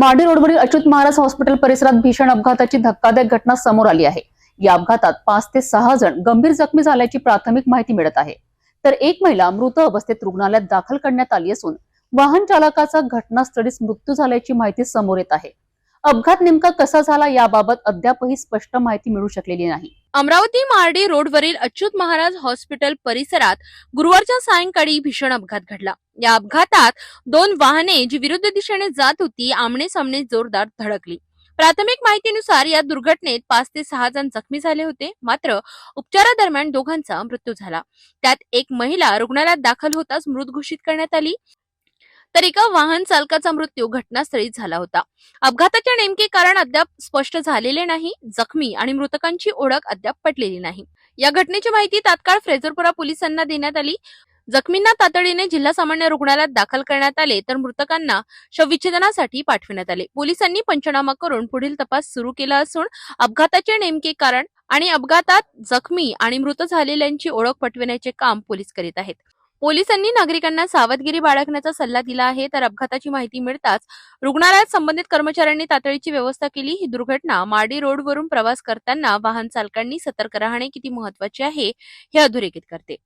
मांडी रोडवरील अच्युत महाराज हॉस्पिटल परिसरात भीषण अपघाताची धक्कादायक घटना समोर आली आहे. या अपघातात पाच ते सहा जण गंभीर जखमी झाल्याची प्राथमिक माहिती मिळत आहे. तर एक महिला मृत अवस्थेत रुग्णालयात दाखल करण्यात आली असून वाहन चालकाचा घटनास्थळीच मृत्यू झाल्याची माहिती समोर येत आहे. अपघात नेमका कसा झाला याबाबत अद्यापही स्पष्ट माहिती मिळू शकलेली नाही. अमरावती मार्डी रोडवरील अच्युत महाराज हॉस्पिटल परिसरात गुरुवारच्या सायंकाळी भीषण अपघात घडला. या अपघातात दोन वाहने जी विरुद्ध दिशेने जात होती आमने सामने जोरदार धडकली. प्राथमिक माहितीनुसार या दुर्घटनेत पाच ते सहा जण जखमी झाले होते मात्र उपचारादरम्यान दोघांचा मृत्यू झाला. त्यात एक महिला रुग्णालयात दाखल होताच मृत घोषित करण्यात आली. तर एका वाहन चालकाचा मृत्यू घटनास्थळी झाला होता. अपघाताचे नेमके कारण अद्याप स्पष्ट झालेले नाही जखमी आणि मृतकांची ओळख अद्याप पटलेली नाही. या घटनेची माहिती तात्काळ फ्रेझरपुरा पोलिसांना देण्यात आली. जखमींना तातडीने जिल्हा सामान्य रुग्णालयात दाखल करण्यात आले तर मृतकांना शवविच्छेदनासाठी पाठविण्यात आले. पोलिसांनी पंचनामा करून पुढील तपास सुरू केला असून अपघाताचे नेमके कारण आणि अपघातात जखमी आणि मृत झालेल्यांची ओळख पटविण्याचे काम पोलीस करीत आहेत. पोलिसांनी नागरिकांना सावधगिरी बाळगण्याचा सल्ला दिला आहे. तर अपघाताची माहिती मिळताच रुग्णालयात संबंधित कर्मचाऱ्यांनी तातडीची व्यवस्था केली. ही दुर्घटना माडी रोडवरून प्रवास करताना वाहन चालकांनी सतर्क राहणे किती महत्त्वाचे आहे हे अधोरेखित करते.